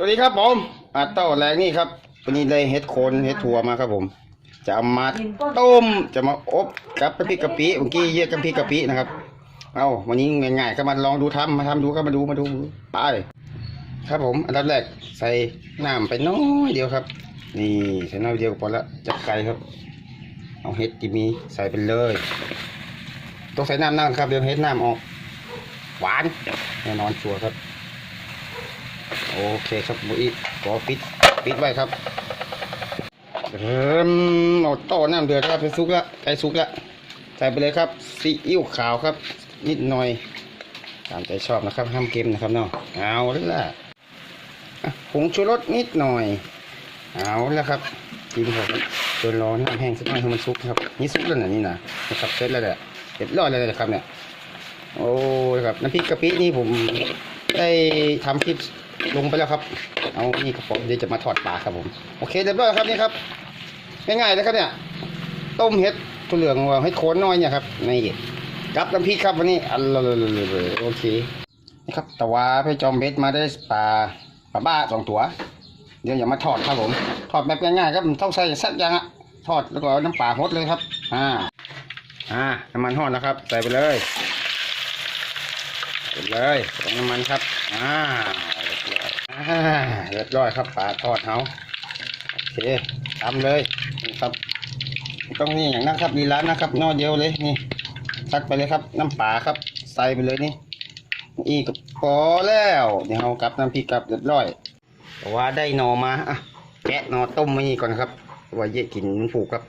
สวัสดีครับผมอาเต้าแรงนี่ครับ วันนี้ได้เห็ดโคนเห็ดถั่วมาครับผม จะเอามาต้ม จะมาอบกับน้ำพริกกะปิเมื่อกี้เยี่ยกับน้ำพริกกะปินะครับ เอาวันนี้ง่ายๆก็มาลองดูทำมาทำดูครับมาดูมาดูไปครับผมอันดับแรกใส่น้ำไปน้อยเดียวครับ นี่ใส่น้อยเดียวก็พอละจัดไก่ครับ เอาเห็ดที่มีใส่ไปเลยต้องใส่น้ำนั่นครับเดี๋ยวเห็ดน้ำออก หวานแน่นอนชัวร์ครับ โอเคครับบุอีขอปิดปิดไว้ครับเริ่มเอาต้น้ำเดือดครับเป็นซุกละไก่ซุกละใส่ไปเลยครับซีอิ๊วขาวครับ นิดหน่อยตามใจชอบนะครับห้ามเค็มนะครับเนาะเอาละอะผงชูรสนิดหน่อยเอาแล้วครับกินครับจนร้อนน้ำแห้งสักหน่อยให้มันซุกครับนี่ซุกแล้วนะนี่นะนะครับเสร็จแล้วแหละเรียบร้อยแล้วนะครับเนี่ยโอ้ยครับน้ำพริกกะปินี่ผมได้ทำคลิป ลงไปแล้วครับ เอานี่กระป๋องเดี๋ยวจะมาถอดปลาครับผม โอเคเรียบร้อยครับนี่ครับ ง่ายๆเลยครับเนี่ย ต้มเห็ดถั่วเหลืองว่าให้โคนน้อยเนี่ยครับนี่กับน้ำพริกครับวันนี้อันลยโอเคนี่ครับต่ว่าพี่จอมเบ็ดมาได้ปลาปลาบ้าสองตัว เดี๋ยวอย่ามาทอดครับผมทอดแบบง่ายๆครับมันต้องใส่สักอย่างอะทอดแล้วก็น้ำปลาหดเลยครับ อ่า อ่า น้ำมันหอดนะครับ ใส่ไปเลยเสร็จเลยใส่น้ำมันครับ อ่า เรียบร้อยครับปลาทอดเฮาโอเคทำเลยครับต้องนี่อย่างนั้นครับดีร้านนะครับนอเดียวเลยนี่ซัดไปเลยครับ น้ำปลาครับ ใส่ไปเลยนี่อีกพอแล้วเดี๋ยวเรากลับน้ำพริกกลับเรียบร้อยแต่ว่าได้หนอมาอะแกะหนอต้มไว้นี่ก่อนครับว่าเยะกินมันผูกครับ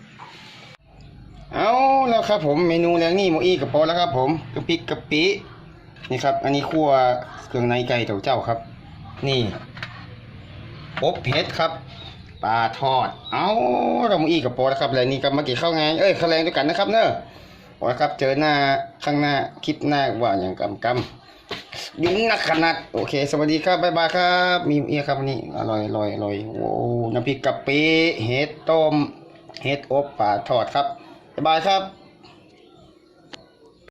เอาแล้วครับผมเมนูแรงนี่โมอี้กับพอแล้วครับ ผมกะปิกะปินี่ครับ อันนี้คั่วเครื่องในไก่เต่าเจ้าครับ นี่อบเห็ดครับปลาทอด เอาเรามาอีกกับโปอแล้วครับแล้วนี่ก็มากินข้าวไงเอ้ยข้าวแรงด้วยกันนะครับเนอะโอ้ครับ เจอหน้าข้างหน้าคลิปหน้าว่าอย่างกำกำยุ่งนักขนาดโอเค สวัสดีครับบ๊ายบายครับ มีเอียครับวันนี้อร่อยอร่อยอร่อยโอ้น้ำพริกกะปิเห็ดต้มเห็ดอบปลาทอดครับบ๊ายบายครับ